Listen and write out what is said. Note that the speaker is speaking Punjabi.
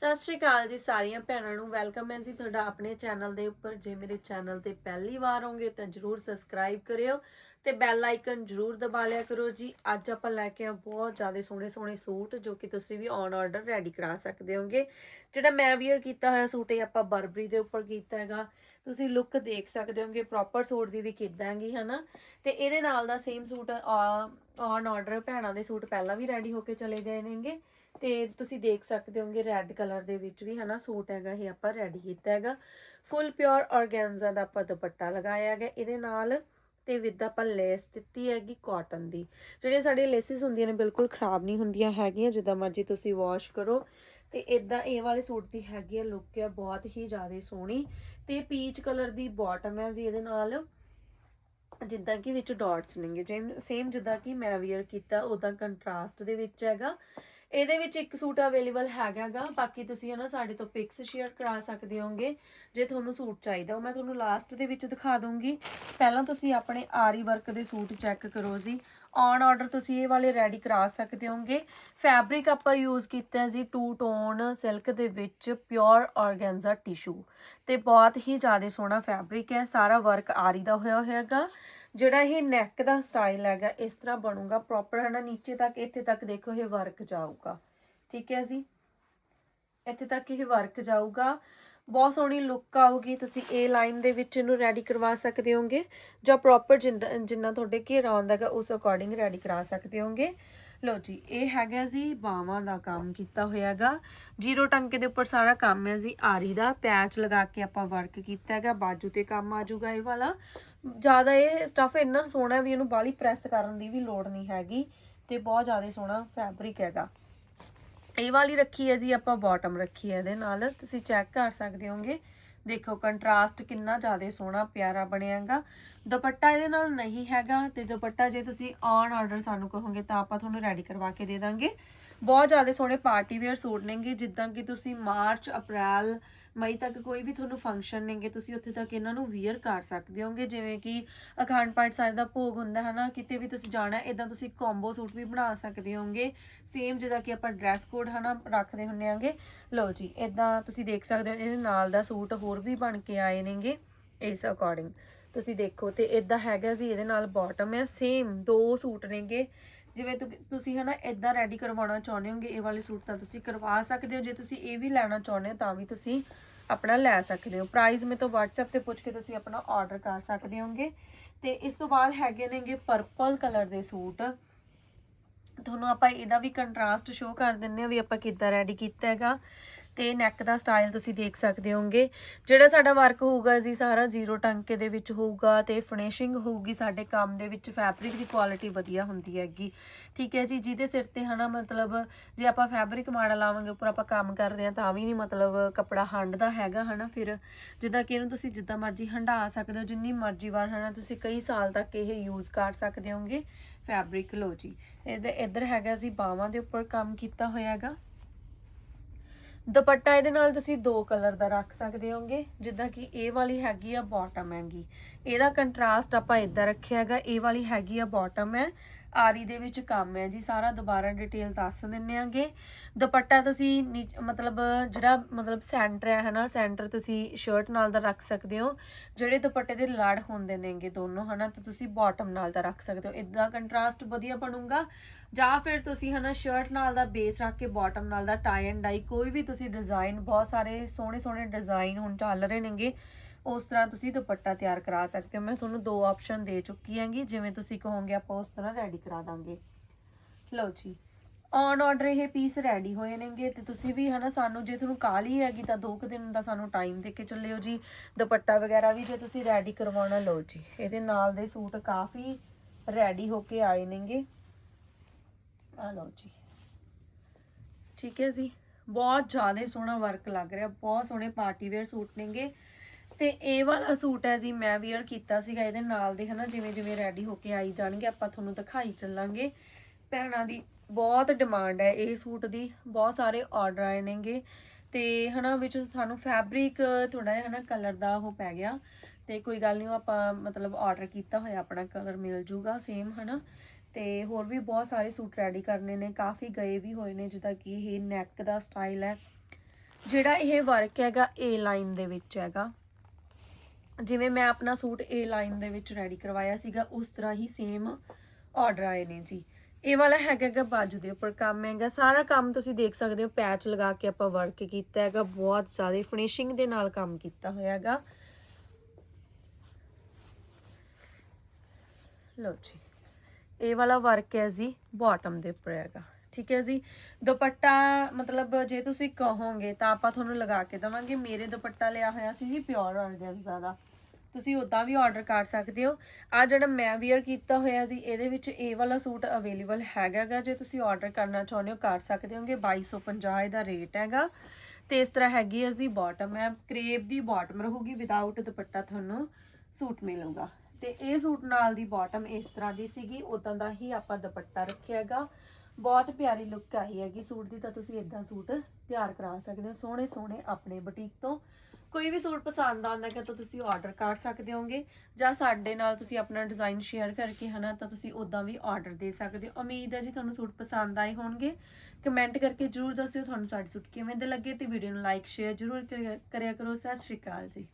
ਸਤਿ ਸ਼੍ਰੀ ਅਕਾਲ ਜੀ ਸਾਰੀਆਂ ਭੈਣਾਂ ਨੂੰ। ਵੈਲਕਮ ਹੈ ਜੀ ਤੁਹਾਡਾ ਆਪਣੇ ਚੈਨਲ ਦੇ ਉੱਪਰ। ਜੇ ਮੇਰੇ ਚੈਨਲ ਤੇ ਪਹਿਲੀ ਵਾਰ ਹੋਗੇ ਤਾਂ ਜਰੂਰ ਸਬਸਕ੍ਰਾਈਬ ਕਰਿਓ ਤੇ ਬੈਲ ਆਈਕਨ ਜਰੂਰ ਦਬਾ ਲਿਆ ਕਰੋ ਜੀ। ਅੱਜ ਆਪਾਂ ਲੈ ਕੇ ਆ ਬਹੁਤ ਜ਼ਿਆਦਾ ਸੋਹਣੇ ਸੋਹਣੇ ਸੂਟ ਜੋ ਕਿ ਤੁਸੀਂ ਵੀ ਔਨ ਆਰਡਰ ਰੈਡੀ ਕਰਾ ਸਕਦੇ ਹੋਗੇ ਜਿਹੜਾ ਮੈਂ ਵੀਅਰ ਕੀਤਾ ਹੋਇਆ ਸੂਟ ਇਹ ਆਪਾਂ ਬਰਬਰੀ ਦੇ ਉੱਪਰ ਕੀਤਾ ਹੈਗਾ। ਤੁਸੀਂ ਲੁੱਕ ਦੇਖ ਸਕਦੇ ਹੋਗੇ ਪ੍ਰੋਪਰ ਸੂਟ ਦੀ ਵੀ ਕਿਦਾਂ ਹੈਗੀ, ਹਨਾ? ਤੇ ਇਹਦੇ ਨਾਲ ਦਾ ਸੇਮ ਸੂਟ ਔਨ ਆਰਡਰ ਭੈਣਾਂ ਦੇ ਸੂਟ ਪਹਿਲਾਂ ਵੀ ਰੈਡੀ ਹੋ ਕੇ ਚਲੇ ਗਏ ਨੇਗੇ। ਤੇ ਤੁਸੀਂ ਦੇਖ ਸਕਦੇ ਹੋਗੇ ਰੈੱਡ ਕਲਰ ਦੇ ਵਿੱਚ ਵੀ ਹਨਾ ਸੂਟ ਹੈਗਾ, ਇਹ ਆਪਾਂ ਰੈਡੀ ਕੀਤਾ ਹੈਗਾ। ਫੁੱਲ ਪਿਓਰ ਆਰਗੈਂਜ਼ਾ ਦਾ ਆਪਾਂ ਦੁਪੱਟਾ ਲਗਾਇਆ ਹੈਗਾ, ਇਹਦੇ ਨਾਲ ਤੇ ਵਿਦ ਆਪਾਂ ਲੈਸ ਦਿੱਤੀ ਹੈਗੀ ਕਾਟਨ ਦੀ। ਜਿਹੜੀਆਂ ਸਾਡੀਆਂ ਲੈਸਿਸ ਹੁੰਦੀਆਂ ਨੇ ਬਿਲਕੁਲ ਖਰਾਬ ਨਹੀਂ ਹੁੰਦੀਆਂ ਹੈਗੀਆਂ, ਜਿੱਦਾਂ ਮਰਜ਼ੀ ਤੁਸੀਂ ਵਾਸ਼ ਕਰੋ। ਤੇ ਇਦਾਂ ਇਹ ਵਾਲੇ ਸੂਟ ਦੀ ਹੈਗੀ ਆ ਲੁੱਕ ਹੈ ਬਹੁਤ ਹੀ ਜ਼ਿਆਦਾ ਸੋਹਣੀ। ਤੇ ਪੀਚ ਕਲਰ ਦੀ ਬਾਟਮ ਹੈ ਜੀ, ਇਹਦੇ ਨਾਲ ਜਿੱਦਾਂ ਕਿ ਵਿੱਚ ਡਾਟਸ ਨੇਗੇ। ਜਿਵੇਂ ਸੇਮ ਜਿੱਦਾਂ ਕਿ ਮੈਂ ਵੇਅਰ ਕੀਤਾ ਉਦਾਂ ਕੰਟਰਾਸਟ ਦੇ ਵਿੱਚ ਹੈਗਾ। ਇਹਦੇ ਵਿੱਚ ਇੱਕ ਸੂਟ ਅਵੇਲੇਬਲ ਹੈਗਾਗਾ, ਬਾਕੀ ਤੁਸੀਂ ਹਨਾ ਸਾਡੇ ਤੋਂ ਪਿਕਸ ਸ਼ੇਅਰ ਕਰਾ ਸਕਦੇ ਹੋਗੇ ਜੇ ਤੁਹਾਨੂੰ ਸੂਟ ਚਾਹੀਦਾ। ਉਹ ਮੈਂ ਤੁਹਾਨੂੰ ਲਾਸਟ ਦੇ ਵਿੱਚ ਦਿਖਾ ਦੂੰਗੀ ਪਹਿਲਾਂ ਤੁਸੀਂ ਆਪਣੇ ਆਰੀ ਵਰਕ ਦੇ ਸੂਟ ਚੈੱਕ ਕਰੋ ਜੀ। ਔਨ ਆਰਡਰ ਤੁਸੀਂ ਇਹ ਵਾਲੇ ਰੈਡੀ ਕਰਾ ਸਕਦੇ ਹੋਗੇ ਫੈਬਰਿਕ ਆਪਾਂ ਯੂਜ਼ ਕੀਤਾ ਜੀ ਟੂ ਟੋਨ ਸਿਲਕ ਦੇ ਵਿੱਚ ਪਿਓਰ ਆਰਗੈਂਜ਼ਾ ਟਿਸ਼ੂ ਤੇ ਬਹੁਤ ਹੀ ਜ਼ਿਆਦਾ ਸੋਹਣਾ ਫੈਬਰਿਕ ਹੈ। ਸਾਰਾ ਵਰਕ ਆਰੀ ਦਾ ਹੋਇਆ ਹੋਇਆਗਾ। ਜਿਹੜਾ ਇਹ ਨੈਕ ਦਾ ਸਟਾਈਲ ਹੈਗਾ, ਇਸ ਤਰ੍ਹਾਂ ਬਣੂਗਾ ਪ੍ਰੋਪਰ ਹੈ ਨਾ ਨੀਚੇ ਤੱਕ, ਇੱਥੇ ਤੱਕ ਦੇਖੋ ਇਹ ਵਰਕ ਜਾਊਗਾ। ਠੀਕ ਹੈ ਜੀ? ਇੱਥੇ ਤੱਕ ਇਹ ਵਰਕ ਜਾਊਗਾ। ਬਹੁਤ ਸੋਹਣੀ ਲੁੱਕ ਆਊਗੀ। ਤੁਸੀਂ ਇਹ ਲਾਈਨ ਦੇ ਵਿੱਚ ਇਹਨੂੰ ਰੈਡੀ ਕਰਵਾ ਸਕਦੇ ਹੋਗੇ। ਜਾਂ ਪ੍ਰੋਪਰ ਜਿੰਨਾ ਤੁਹਾਡੇ ਘੇਰਾ ਆਉਂਦਾ ਹੈਗਾ, ਉਸ ਅਕੋਰਡਿੰਗ ਰੈਡੀ ਕਰਾ ਸਕਦੇ ਹੋਗੇ। ਲੋ ਜੀ, ਇਹ ਹੈਗਾ ਜੀ ਬਾਵਾਂ ਦਾ ਕੰਮ ਕੀਤਾ ਹੋਇਆਗਾ ਜ਼ੀਰੋ ਟੰਕੇ ਦੇ ਉੱਪਰ ਸਾਰਾ ਕੰਮ ਹੈ ਜੀ। ਆਰੀ ਦਾ ਪੈਚ ਲਗਾ ਕੇ ਆਪਾਂ ਵਰਕ ਕੀਤਾ ਹੈਗਾ। ਬਾਜੂ ਤੇ ਕੰਮ ਆ ਜਾਊਗਾ ਇਹ ਵਾਲਾ। ਜ਼ਿਆਦਾ ਇਹ ਸਟੱਫ ਇੰਨਾ ਸੋਹਣਾ ਵੀ ਇਹਨੂੰ ਬਾਲੀ ਪ੍ਰੈਸ ਕਰਨ ਦੀ ਵੀ ਲੋੜ ਨਹੀਂ ਹੈਗੀ ਤੇ ਬਹੁਤ ਜ਼ਿਆਦਾ ਸੋਹਣਾ ਫੈਬਰਿਕ ਹੈਗਾ। ਇਹ ਵਾਲੀ ਰੱਖੀ ਹੈ ਜੀ, ਆਪਾਂ ਬਾਟਮ ਰੱਖੀ ਹੈ ਇਹਦੇ ਨਾਲ। ਤੁਸੀਂ ਚੈੱਕ ਕਰ ਸਕਦੇ ਹੋਗੇ। ਦੇਖੋ ਕੰਟਰਾਸਟ ਕਿੰਨਾ ਜ਼ਿਆਦਾ ਸੋਹਣਾ, ਪਿਆਰਾ ਬਣਿਆਗਾ ਦੁਪੱਟਾ ਇਹਦੇ ਨਾਲ ਨਹੀਂ ਹੈਗਾ ਤੇ ਦੁਪੱਟਾ ਜੇ ਤੁਸੀਂ ਔਨ ਆਰਡਰ ਸਾਨੂੰ ਕਹੋਗੇ ਤਾਂ ਆਪਾਂ ਤੁਹਾਨੂੰ ਰੈਡੀ ਕਰਵਾ ਕੇ ਦੇ ਦਾਂਗੇ। ਬਹੁਤ ਜ਼ਿਆਦਾ ਸੋਹਣੇ ਪਾਰਟੀ ਵੇਅਰ ਸੂਟ ਨੇਗੇ, ਜਿੱਦਾਂ ਕਿ ਤੁਸੀਂ ਮਾਰਚ, ਅਪ੍ਰੈਲ ਮਈ ਤੱਕ ਕੋਈ ਵੀ ਤੁਹਾਨੂੰ ਫੰਕਸ਼ਨ ਨੇਗੇ, ਤੁਸੀਂ ਉੱਥੇ ਤੱਕ ਇਹਨਾਂ ਨੂੰ ਵੀਅਰ ਕਰ ਸਕਦੇ ਹੋਗੇ, ਜਿਵੇਂ ਕਿ ਅਖੰਡ ਪਾਠ ਸਾਹਿਬ ਦਾ ਭੋਗ ਹੁੰਦਾ ਹੈ ਨਾ ਕਿਤੇ ਵੀ ਤੁਸੀਂ ਜਾਣਾ ਇਦਾਂ ਤੁਸੀਂ ਕੰਬੋ ਸੂਟ ਵੀ ਬਣਾ ਸਕਦੇ ਹੋਗੇ ਸੇਮ ਜਿੱਦਾਂ ਕਿ ਆਪਾਂ ਡਰੈਸ ਕੋਡ ਹਨਾ ਰੱਖਦੇ ਹੁੰਨੇ ਆਂਗੇ। ਲਓ ਜੀ ਇਦਾਂ ਤੁਸੀਂ ਦੇਖ ਸਕਦੇ ਹੋ, ਇਹਦੇ ਨਾਲ ਦਾ ਸੂਟ ਹੋਰ ਵੀ ਬਣ ਕੇ ਆਏ ਨੇਗੇ, ਇਸ ਅਕੋਰਡਿੰਗ ਤੁਸੀਂ ਦੇਖੋ ਤੇ ਇਦਾਂ ਹੈਗਾ ਜੀ, ਇਹਦੇ ਨਾਲ ਬਾਟਮ ਹੈ ਸੇਮ ਦੋ ਸੂਟ ਨੇਗੇ ਜਿਵੇਂ ਤੁਸੀਂ ਹਨਾ ਇਦਾਂ ਰੈਡੀ ਕਰਵਾਉਣਾ ਚਾਹੁੰਦੇ ਹੋਗੇ, ਇਹ ਵਾਲੇ ਸੂਟ ਤਾਂ ਤੁਸੀਂ ਕਰਵਾ ਸਕਦੇ ਹੋ, ਜੇ ਤੁਸੀਂ ਇਹ ਵੀ ਲੈਣਾ ਚਾਹੁੰਦੇ ਹੋ ਤਾਂ ਵੀ ਤੁਸੀਂ ਆਪਣਾ ਲੈ ਸਕਦੇ ਹੋ। ਪ੍ਰਾਈਸ ਮੇ ਤੋਂ WhatsApp ਤੇ ਪੁੱਛ ਕੇ ਤੁਸੀਂ ਆਪਣਾ ਆਰਡਰ ਕਰ ਸਕਦੇ ਹੋਗੇ। ਤੇ ਇਸ ਤੋਂ ਬਾਅਦ ਹੈਗੇ ਨੇਗੇ ਪਰਪਲ ਕਲਰ ਦੇ ਸੂਟ। ਤੁਹਾਨੂੰ ਆਪਾਂ ਇਹਦਾ ਵੀ ਕੰਟਰਾਸਟ ਸ਼ੋ ਕਰ ਦਿੰਨੇ ਆ ਵੀ ਆਪਾਂ ਕਿੱਦਾਂ ਰੈਡੀ ਕੀਤਾ ਹੈਗਾ। ਤੇ ਨੈਕ ਦਾ ਸਟਾਈਲ ਤੁਸੀਂ ਦੇਖ ਸਕਦੇ ਹੋਗੇ ਜਿਹੜਾ ਸਾਡਾ ਵਰਕ ਹੋਊਗਾ ਜੀ, ਸਾਰਾ ਜ਼ੀਰੋ ਟੰਕੇ ਦੇ ਵਿੱਚ ਹੋਊਗਾ ਤੇ ਫਿਨਿਸ਼ਿੰਗ ਹੋਊਗੀ ਸਾਡੇ ਕੰਮ ਦੇ ਵਿੱਚ ਫੈਬਰਿਕ ਦੀ ਕੁਆਲਿਟੀ ਵਧੀਆ ਹੁੰਦੀ ਹੈਗੀ। ਠੀਕ ਹੈ ਜੀ, ਜਿਹਦੇ ਸਿਰ ਤੇ ਹਨਾ ਮਤਲਬ ਜੇ ਆਪਾਂ ਫੈਬਰਿਕ ਮਾੜਾ ਲਾਵਾਂਗੇ, ਉੱਪਰ ਆਪਾਂ ਕੰਮ ਕਰਦੇ ਆ ਤਾਂ ਵੀ ਨਹੀਂ ਮਤਲਬ ਕੱਪੜਾ ਹੰਡਦਾ ਹੈਗਾ ਹਨਾ ਫਿਰ। ਜਿੱਦਾਂ ਕਿ ਇਹਨੂੰ ਤੁਸੀਂ ਜਿੱਦਾਂ ਮਰਜ਼ੀ ਹੰਡਾ ਸਕਦੇ ਹੋ, ਜਿੰਨੀ ਮਰਜ਼ੀ ਵਾਰ ਹਨਾ ਤੁਸੀਂ ਕਈ ਸਾਲ ਤੱਕ ਇਹ ਯੂਜ਼ ਕਰ ਸਕਦੇ ਹੋਗੇ ਫੈਬਰਿਕ ਲੋ ਜੀ, ਇਹਦੇ ਇੱਧਰ ਹੈਗਾ ਜੀ, ਬਾਹਾਂ ਦੇ ਉੱਪਰ ਕੰਮ ਕੀਤਾ ਹੋਇਆ ਹੈਗਾ। ਦੁਪੱਟਾ ਇਹਦੇ ਨਾਲ ਤੁਸੀਂ ਦੋ ਕਲਰ ਦਾ ਰੱਖ ਸਕਦੇ ਹੋਗੇ, ਜਿੱਦਾਂ ਕਿ ਇਹ ਵਾਲੀ ਹੈਗੀ ਆ ਬਾਟਮ ਹੈਗੀ। ਇਹਦਾ ਕੰਟਰਾਸਟ ਆਪਾਂ ਇਦਾਂ ਰੱਖਿਆ ਹੈਗਾ, ਇਹ ਵਾਲੀ ਹੈਗੀ ਆ ਬਾਟਮ ਹੈ। ਆਰੀ ਦੇ ਵਿੱਚ ਕੰਮ ਹੈ ਜੀ, ਸਾਰਾ ਦੁਬਾਰਾ ਡਿਟੇਲ ਦੱਸ ਦਿੰਨੇ ਆਂਗੇ। ਦੁਪੱਟਾ ਤੁਸੀਂ ਮਤਲਬ ਜਿਹੜਾ, ਮਤਲਬ ਸੈਂਟਰ ਹੈ, ਹਨਾ ਸੈਂਟਰ ਤੁਸੀਂ ਸ਼ਰਟ ਨਾਲ ਦਾ ਰੱਖ ਸਕਦੇ ਹੋ। ਜਿਹੜੇ ਦੁਪੱਟੇ ਦੇ ਲੜ ਹੁੰਦੇ ਨੇਗੇ ਦੋਨੋਂ, ਹਨਾ, ਤਾਂ ਤੁਸੀਂ ਬਾਟਮ ਨਾਲ ਦਾ ਰੱਖ ਸਕਦੇ ਹੋ। ਇਦਾਂ ਕੰਟਰਾਸਟ ਵਧੀਆ ਬਣੂਗਾ। ਜਾਂ ਫਿਰ ਤੁਸੀਂ, ਹਨਾ ਸ਼ਰਟ ਨਾਲ ਦਾ ਬੇਸ ਰੱਖ ਕੇ ਬਾਟਮ ਨਾਲ ਦਾ ਟਾਈ ਐਂਡ ਡਾਈ ਕੋਈ ਵੀ ਤੁਸੀਂ ਡਿਜ਼ਾਈਨ ਬਹੁਤ ਸਾਰੇ ਸੋਹਣੇ ਸੋਹਣੇ ਡਿਜ਼ਾਈਨ ਹੁਣ ਚੱਲ ਰਹੇ ਨੇਗੇ। ਉਸ ਤਰ੍ਹਾਂ ਤੁਸੀਂ ਦੁਪੱਟਾ ਤਿਆਰ ਕਰਾ ਸਕਦੇ ਹੋ। ਮੈਂ ਤੁਹਾਨੂੰ ਦੋ ਆਪਸ਼ਨ ਦੇ ਚੁੱਕੀ ਹਾਂਗੀ, ਜਿਵੇਂ ਤੁਸੀਂ ਕਹੋਗੇ ਆਪਾਂ ਉਸ ਤਰ੍ਹਾਂ ਰੈਡੀ ਕਰਾ ਦਾਂਗੇ। ਲਓ ਜੀ ਔਨ ਆਰਡਰ ਇਹ ਪੀਸ ਰੈਡੀ ਹੋਏ ਨੇਗੇ ਤੇ ਤੁਸੀਂ ਵੀ ਹਨਾ ਸਾਨੂੰ ਜੇ ਤੁਹਾਨੂੰ ਕਾਲੀ ਹੈਗੀ ਤਾਂ ਦੋ ਕੁ ਦਿਨ ਦਾ ਸਾਨੂੰ ਟਾਈਮ ਦੇ ਕੇ ਚੱਲਿਓ ਜੀ। ਦੁਪੱਟਾ ਵਗੈਰਾ ਵੀ ਜੇ ਤੁਸੀਂ ਰੈਡੀ ਕਰਵਾਉਣਾ, ਲਓ ਜੀ, ਇਹਦੇ ਨਾਲ ਦੇ ਸੂਟ ਕਾਫੀ ਰੈਡੀ ਹੋ ਕੇ ਆਏ ਨੇਗੇ। ਆ ਲਓ ਜੀ। ਠੀਕ ਹੈ ਜੀ, ਬਹੁਤ ਜ਼ਿਆਦਾ ਸੋਹਣਾ ਵਰਕ ਲੱਗ ਰਿਹਾ, ਬਹੁਤ ਸੋਹਣੇ ਪਾਰਟੀ ਵੇਅਰ ਸੂਟ ਨੇਗੇ। ਤੇ ਇਹ ਵਾਲਾ ਸੂਟ ਹੈ ਜੀ, ਮੈਂ ਵੇਅਰ ਕੀਤਾ ਸੀਗਾ ਇਹਦੇ ਨਾਲ ਦੇ, ਹਨਾ, ਜਿਵੇਂ ਜਿਵੇਂ ਰੈਡੀ ਹੋ ਕੇ ਆਈ ਜਾਣਗੇ, ਆਪਾਂ ਤੁਹਾਨੂੰ ਦਿਖਾਈ ਚੱਲਾਂਗੇ। ਭੈਣਾਂ ਦੀ ਬਹੁਤ ਡਿਮਾਂਡ ਹੈ ਇਹ ਸੂਟ ਦੀ, ਬਹੁਤ ਸਾਰੇ ਆਰਡਰ ਆਏ ਨੇਗੇ। ਤੇ, ਹਨਾ, ਵਿੱਚ ਸਾਨੂੰ ਫੈਬਰਿਕ ਥੋੜਾ ਜਿਹਾ, ਹਨਾ ਕਲਰ ਦਾ ਉਹ ਪੈ ਗਿਆ। ਤੇ ਕੋਈ ਗੱਲ ਨਹੀਂ ਆਪਾਂ, ਮਤਲਬ ਆਰਡਰ ਕੀਤਾ ਹੋਇਆ, ਆਪਣਾ ਕਲਰ ਮਿਲ ਜੂਗਾ ਸੇਮ ਹਨਾ। ਤੇ ਹੋਰ ਵੀ ਬਹੁਤ ਸਾਰੇ ਸੂਟ ਰੈਡੀ ਕਰਨੇ ਨੇ, ਕਾਫੀ ਗਏ ਵੀ ਹੋਏ ਨੇ, ਜਿੱਦਾਂ ਕਿ ਇਹ ਨੈਕ ਦਾ ਸਟਾਈਲ ਹੈ। ਜਿਹੜਾ ਇਹ ਵਰਕ ਹੈਗਾ ਏ ਲਾਈਨ ਦੇ ਵਿੱਚ ਹੈਗਾ। ਜਿਵੇਂ ਮੈਂ ਆਪਣਾ ਸੂਟ ਏ ਲਾਈਨ ਦੇ ਵਿੱਚ ਰੈਡੀ ਕਰਵਾਇਆ ਸੀਗਾ, ਉਸ ਤਰ੍ਹਾਂ ਹੀ ਸੇਮ ਆਰਡਰ ਆਏ ਨੇ ਜੀ। ਇਹ ਵਾਲਾ ਹੈਗਾ ਗਾ ਬਾਜੂ ਦੇ ਉੱਪਰ ਕੰਮ ਹੈਗਾ। ਸਾਰਾ ਕੰਮ ਤੁਸੀਂ ਦੇਖ ਸਕਦੇ ਹੋ ਪੈਚ ਲਗਾ ਕੇ ਆਪਾਂ ਵਰਕ ਕੀਤਾ ਹੈਗਾ। ਬਹੁਤ ਜ਼ਿਆਦਾ ਫਿਨਿਸ਼ਿੰਗ ਦੇ ਨਾਲ ਕੰਮ ਕੀਤਾ ਹੋਇਆ ਹੈਗਾ। ਲਓ ਜੀ, ਇਹ ਵਾਲਾ ਵਰਕ ਹੈ ਜੀ ਬਾਟਮ ਦੇ ਉੱਪਰ ਹੈਗਾ। ਠੀਕ ਹੈ ਜੀ। ਦੁਪੱਟਾ ਮਤਲਬ ਜੇ ਤੁਸੀਂ ਕਹੋਗੇ ਤਾਂ ਆਪਾਂ ਤੁਹਾਨੂੰ ਲਗਾ ਕੇ ਦਵਾਂਗੇ। ਮੇਰੇ ਦੁਪੱਟਾ ਲਿਆ ਹੋਇਆ ਸੀ ਜੀ ਪਿਓਰ ਆਰਗੈਂਜ਼ਾ ਦਾ ਤੁਸੀਂ ਉਦਾਂ ਵੀ ਆਰਡਰ ਕਰ ਸਕਦੇ ਹੋ। ਆ ਜਿਹੜਾ ਮੈਂ ਵੇਅਰ ਕੀਤਾ ਹੋਇਆ ਜੀ, ਇਹਦੇ ਵਿੱਚ ਇਹ ਵਾਲਾ ਸੂਟ ਅਵੇਲੇਬਲ ਹੈਗਾਗਾ ਜੇ ਤੁਸੀਂ ਆਰਡਰ ਕਰਨਾ ਚਾਹੁੰਦੇ ਹੋ, ਕਰ ਸਕਦੇ ਹੋਗੇ। 2250 ਇਹਦਾ ਰੇਟ ਹੈਗਾ। ਤੇ ਇਸ ਤਰ੍ਹਾਂ ਹੈਗੀ ਹੈ ਜੀ ਬਾਟਮ ਹੈ ਕਰੇਪ ਦੀ ਬਾਟਮ ਰਹੂਗੀ। ਵਿਦਆਊਟ ਦੁਪੱਟਾ ਤੁਹਾਨੂੰ ਸੂਟ ਮਿਲੂਗਾ। ਤੇ ਇਹ ਸੂਟ ਨਾਲ ਦੀ ਬਾਟਮ ਇਸ ਤਰ੍ਹਾਂ ਦੀ ਸੀਗੀ ਉਦਾਂ ਦਾ ਹੀ ਆਪਾਂ ਦੁਪੱਟਾ ਰੱਖਿਆ ਹੈਗਾ ਬਹੁਤ ਪਿਆਰੀ ਲੁੱਕ ਆਈ ਹੈਗੀ ਸੂਟ ਦੀ, ਤਾਂ ਤੁਸੀਂ ਇਦਾਂ ਸੂਟ ਤਿਆਰ ਕਰਾ ਸਕਦੇ ਹੋ, ਸੋਹਣੇ ਸੋਹਣੇ ਆਪਣੇ ਬੁਟੀਕ ਤੋਂ। ਕੋਈ ਵੀ ਸੂਟ ਪਸੰਦ ਆਉਂਦਾ ਹੈ ਤਾਂ ਤੁਸੀਂ ਆਰਡਰ ਕਰ ਸਕਦੇ ਹੋਗੇ, ਜਾਂ ਸਾਡੇ ਨਾਲ ਤੁਸੀਂ ਆਪਣਾ ਡਿਜ਼ਾਈਨ ਸ਼ੇਅਰ ਕਰਕੇ ਹਨਾ, ਤਾਂ ਤੁਸੀਂ ਉਦਾਂ ਵੀ ਆਰਡਰ ਦੇ ਸਕਦੇ ਹੋ। ਉਮੀਦ ਹੈ ਜੀ ਤੁਹਾਨੂੰ ਸੂਟ ਪਸੰਦ ਆਏ ਹੋਣਗੇ। ਕਮੈਂਟ ਕਰਕੇ ਜਰੂਰ ਦੱਸਿਓ ਤੁਹਾਨੂੰ ਸਾਡੇ ਸੂਟ ਕਿਵੇਂ ਦੇ ਲੱਗੇ ਤੇ ਵੀਡੀਓ ਨੂੰ ਲਾਈਕ ਸ਼ੇਅਰ ਜਰੂਰ ਕਰਿਆ ਕਰਿਆ ਕਰੋ। ਸਤਿ ਸ਼੍ਰੀ ਅਕਾਲ ਜੀ।